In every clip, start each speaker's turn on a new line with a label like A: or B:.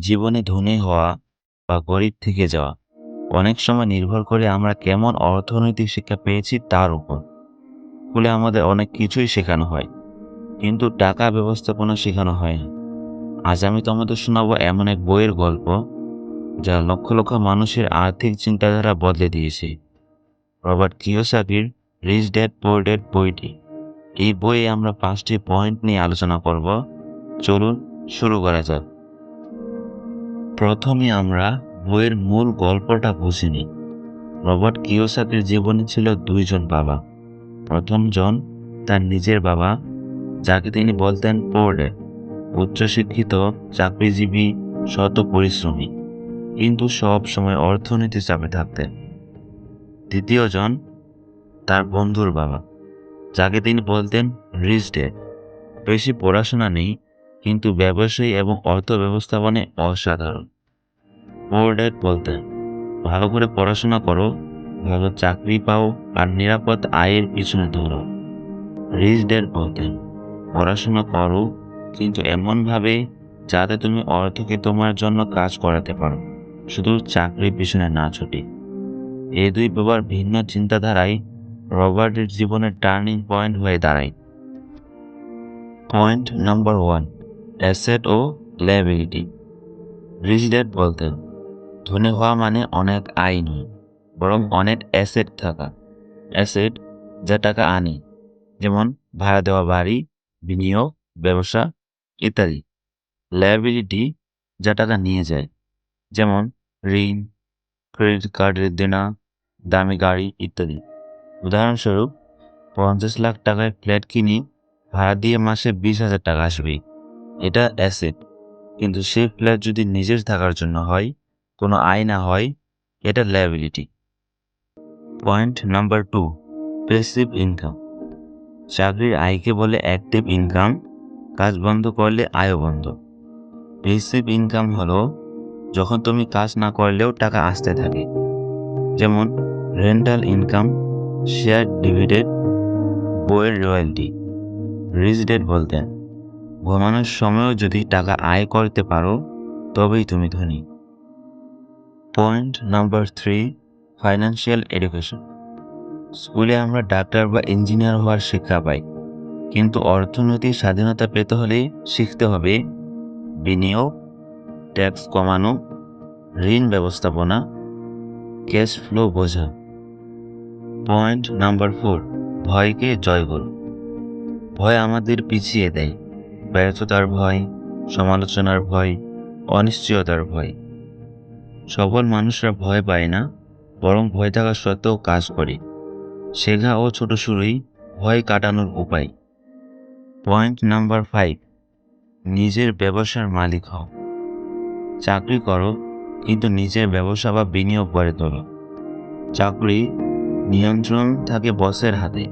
A: জীবনে ধনী হওয়া বা গরিব থেকে যাওয়া অনেক সময় নির্ভর করে আমরা কেমন অর্থনৈতিক শিক্ষা পেয়েছি তার উপর। স্কুলে আমাদের অনেক কিছুই শেখানো হয়, কিন্তু টাকা ব্যবস্থাপনা শেখানো হয় না। আজ আমি তোমাদের শোনাবো এমন এক বইয়ের গল্প, যা লক্ষ লক্ষ মানুষের আর্থিক চিন্তাধারা বদলে দিয়েছে। রবার্ট কিওসাকির রিচ ড্যাড পোর ড্যাড বইটি। এই বইয়ে আমরা পাঁচটি পয়েন্ট নিয়ে আলোচনা করব। চলুন শুরু করা যাক। প্রথমে আমরা বইয়ের মূল গল্পটা বুঝে নিই। রবার্ট কিওসাকির জীবনে ছিল দুইজন বাবা। প্রথম জন তার নিজের বাবা, যাকে তিনি বলতেন পোর্ডে, উচ্চশিক্ষিত, চাকরিজীবী, শত পরিশ্রমী, কিন্তু সব সময় অর্থনীতি চাপে থাকতেন। দ্বিতীয় জন তার বন্ধুর বাবা, যাকে তিনি বলতেন রিচ বেশি পড়াশোনা নেই, কিন্তু ব্যবসায়ী এবং অর্থ ব্যবস্থাপনে অসাধারণ। পোর ড্যাড বলতেন ভালো করে পড়াশোনা করো, ভালো চাকরি পাও আর নিরাপদ আয়ের পিছনে ধরো রিচ ড্যাড বলতেন পড়াশোনা করো, কিন্তু এমনভাবে যাতে তুমি অর্থকে তোমার জন্য কাজ করাতে পারো, শুধু চাকরির পিছনে না ছুটি। এই দুই বাবার ভিন্ন চিন্তাধারায় রবার্টের জীবনের টার্নিং পয়েন্ট হয়ে দাঁড়ায়। পয়েন্ট নাম্বার ওয়ান, অ্যাসেট ও লাইবিলিটি। রিচ ড্যাড বলতেন ধনী হওয়া মানে অনেক আয় নয়, বরং অনেক অ্যাসেট থাকা। অ্যাসেট যা টাকা আনে, যেমন ভাড়া দেওয়া বাড়ি, বিনিয়োগ, ব্যবসা ইত্যাদি। লায়াবিলিটি যা টাকা নিয়ে যায়, যেমন ঋণ ক্রেডিট কার্ডের দেনা, দামি গাড়ি ইত্যাদি। উদাহরণস্বরূপ, পঞ্চাশ লাখ টাকায় ফ্ল্যাট কিনি, ভাড়া দিয়ে মাসে বিশ হাজার টাকা আসবে। এটা অ্যাসেট কিন্তু সেই ফ্ল্যাট যদি নিজের থাকার জন্য হয় কোনো আয় না হয় এটা liability point number two passive income চাকরির আয়কে বলে অ্যাক্টিভ ইনকাম কাজ বন্ধ করলে আয়ও বন্ধ। প্যাসিভ ইনকাম হলো যখন তুমি কাজ না করলেও টাকা আসতে থাকে। যেমন রেন্টাল ইনকাম শেয়ার ডিভিডেন্ড বইয়ের রয়্যালটি রিচ ডেট বলতেন। ঘুমানোর সময়ও যদি টাকা আয় করতে পারো, তবেই তুমি ধনী। Point number three financial education স্কুলে আমরা ডাক্তার বা ইঞ্জিনিয়ার হওয়ার শিক্ষা পাই, কিন্তু অর্থনৈতিক স্বাধীনতা পেতে হলে শিখতে হবে বিনিয়োগ ট্যাক্স কমানো, ঋণ ব্যবস্থাপনা ক্যাশ ফ্লো বোঝা। পয়েন্ট নাম্বার ফোর, ভয়কে জয় করো। ভয় আমাদের পিছিয়ে দেয়, ব্যর্থতার ভয়, সমালোচনার ভয়, অনিশ্চয়তার ভয়। সফল মানুষরা ভয় পায় না, বরং ভয় থাকা সত্ত্বেও কাজ করে। শেখা ও ছোট শুরুই ভয় কাটানোর উপায়। পয়েন্ট নাম্বার ফাইভ নিজের ব্যবসার মালিক হও। চাকরি করো, কিন্তু নিজের ব্যবসা বা বিনিয়োগ করে তোলো। চাকরি নিয়ন্ত্রণ থাকে বসের হাতে,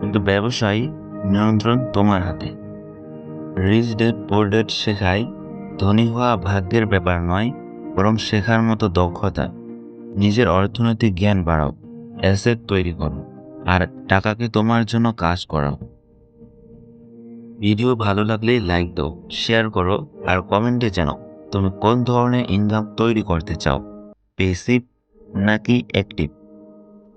A: কিন্তু ব্যবসায়ী নিয়ন্ত্রণ তোমার হাতে। রিচ ডেট পোর ডেট শেখায়, ধনী হওয়া ভাগ্যের ব্যাপার নয় বরং শেখার মতো দক্ষতা, নিজের অর্থনৈতিক জ্ঞান বাড়াও, অ্যাসেট তৈরি করো, আর টাকাকে তোমার জন্য কাজ করাও। ভিডিও ভালো লাগলে লাইক দাও, শেয়ার করো, আর কমেন্টে জানাও, তুমি কোন ধরনের ইনকাম তৈরি করতে চাও পেসিভ নাকি অ্যাক্টিভ